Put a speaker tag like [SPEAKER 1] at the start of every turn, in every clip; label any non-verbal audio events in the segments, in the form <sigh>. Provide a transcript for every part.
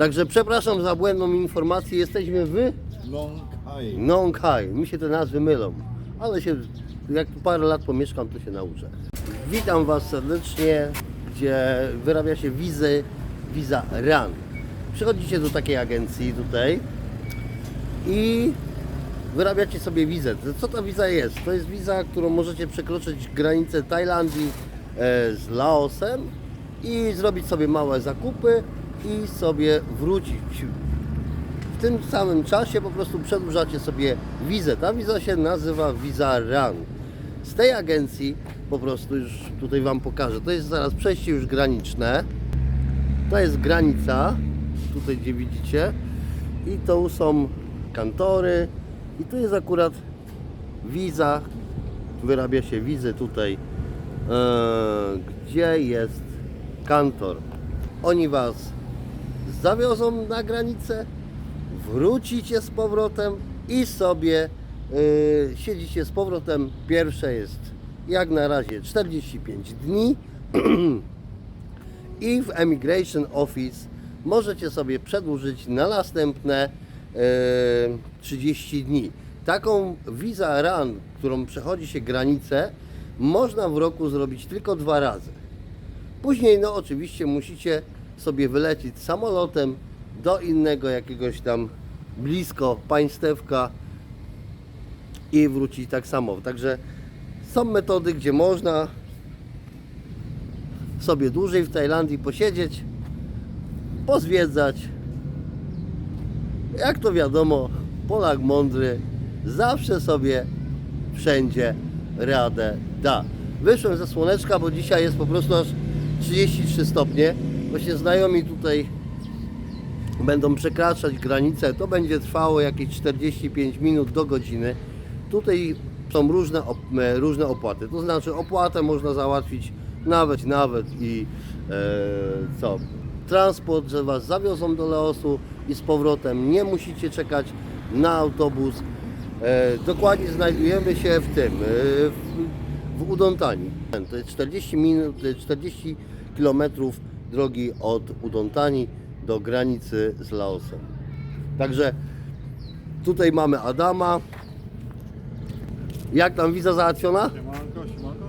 [SPEAKER 1] Także przepraszam za błędną informację. Jesteśmy w
[SPEAKER 2] Long High.
[SPEAKER 1] Nong Hai. Mi się te nazwy mylą, ale się, jak tu parę lat pomieszkam, to się nauczę. Witam Was serdecznie, gdzie wyrabia się wizy, wiza RAN. Przychodzicie do takiej agencji tutaj i wyrabiacie sobie wizę. Co ta wiza jest? To jest wiza, którą możecie przekroczyć granicę Tajlandii e, z Laosem i zrobić sobie małe zakupy i sobie wrócić. W tym samym czasie po prostu przedłużacie sobie wizę. Ta wiza się nazywa Visa RAN. Z tej agencji po prostu już tutaj Wam pokażę. To jest zaraz przejście już graniczne. To jest granica, tutaj gdzie widzicie. I to są kantory. I tu jest akurat wiza. Wyrabia się wizę tutaj, e, gdzie jest kantor. Oni Was zawiozą na granicę, wrócicie z powrotem i sobie y, siedzicie z powrotem. Pierwsze jest jak na razie 45 dni <clears throat> i w Emigration Office możecie sobie przedłużyć na następne y, 30 dni. Taką Visa RAN, którą przechodzi się granicę, można w roku zrobić tylko dwa razy. Później, no oczywiście, musicie sobie wylecieć samolotem do innego jakiegoś tam blisko państewka i wrócić tak samo. Także są metody, gdzie można sobie dłużej w Tajlandii posiedzieć, pozwiedzać. Jak to wiadomo, Polak mądry zawsze sobie wszędzie radę da. Wyszłem ze słoneczka, bo dzisiaj jest po prostu aż 33 stopnie. Właśnie znajomi tutaj będą przekraczać granicę. To będzie trwało jakieś 45 minut do godziny. Tutaj są różne, op- e, różne opłaty. To znaczy opłatę można załatwić nawet, nawet i e, co? Transport, że Was zawiozą do Laosu i z powrotem. Nie musicie czekać na autobus. E, dokładnie znajdujemy się w tym, e, w, w Udontani. To jest 40 minut, e, 40 kilometrów drogi od Udontani do granicy z Laosem. Także tutaj mamy Adama. Jak tam wiza załatwiona?
[SPEAKER 2] Siemanko, siemanko.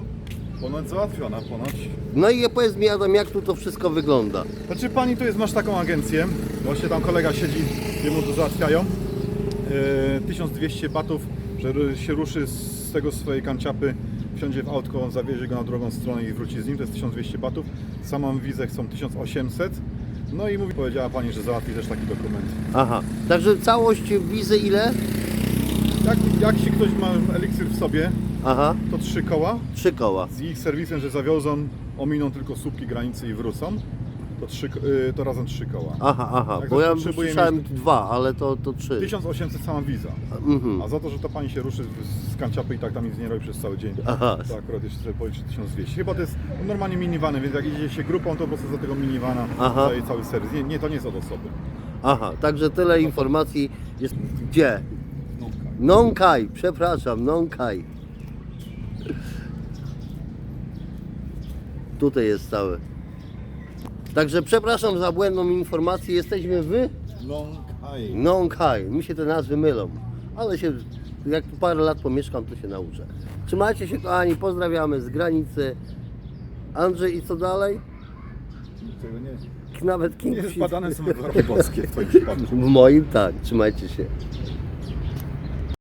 [SPEAKER 2] Ponoć załatwiona, ponoć.
[SPEAKER 1] No i powiedz mi Adam, jak tu to wszystko wygląda?
[SPEAKER 2] Znaczy pani tu jest, masz taką agencję, właśnie tam kolega siedzi, jemu to załatwiają. E, 1200 batów, że się ruszy z tego swojej kanciapy, wsiądzie w autko, zawiezie go na drugą stronę i wróci z nim, to jest 1200 batów. Samą wizę chcą 1800. No i mówi, powiedziała pani, że załatwi też taki dokument.
[SPEAKER 1] Aha, także całość wizy ile?
[SPEAKER 2] Jak, jak się ktoś ma eliksir w sobie,
[SPEAKER 1] Aha,
[SPEAKER 2] to trzy koła.
[SPEAKER 1] trzy koła.
[SPEAKER 2] z ich serwisem, że zawiozą, ominą tylko słupki granicy i wrócą, to, trzy, y, to razem trzy koła.
[SPEAKER 1] Aha, aha,
[SPEAKER 2] Także
[SPEAKER 1] bo ja
[SPEAKER 2] potrzebuję
[SPEAKER 1] słyszałem
[SPEAKER 2] mieć-
[SPEAKER 1] dwa, ale to, to trzy.
[SPEAKER 2] 1800 sama wiza.
[SPEAKER 1] Mhm.
[SPEAKER 2] A za to, że to pani się ruszy z- z kanciapy i tak tam nic nie robi przez cały dzień,
[SPEAKER 1] Aha.
[SPEAKER 2] to akurat jeszcze trzeba policzyć 1200. Chyba to jest normalnie minivany, więc jak idzie się grupą, to po prostu za tego minivana
[SPEAKER 1] Aha.
[SPEAKER 2] daje cały serwis. Nie, nie, to nie jest od osoby.
[SPEAKER 1] Aha, także tyle informacji jest gdzie?
[SPEAKER 2] No,
[SPEAKER 1] Nong Kai, przepraszam, Nong Kai. Tutaj jest cały. Także przepraszam za błędną informację. Jesteśmy w
[SPEAKER 2] Long High.
[SPEAKER 1] Nong Hai. Mi się te nazwy mylą, ale się, jak tu parę lat pomieszkam, to się nauczę. Trzymajcie się kochani, pozdrawiamy z granicy. Andrzej i co dalej?
[SPEAKER 2] Tego nie,
[SPEAKER 1] Nawet
[SPEAKER 2] nie
[SPEAKER 1] King
[SPEAKER 2] zbadane są <laughs> warunki boskie w twoim przypadku.
[SPEAKER 1] W moim tak, trzymajcie się.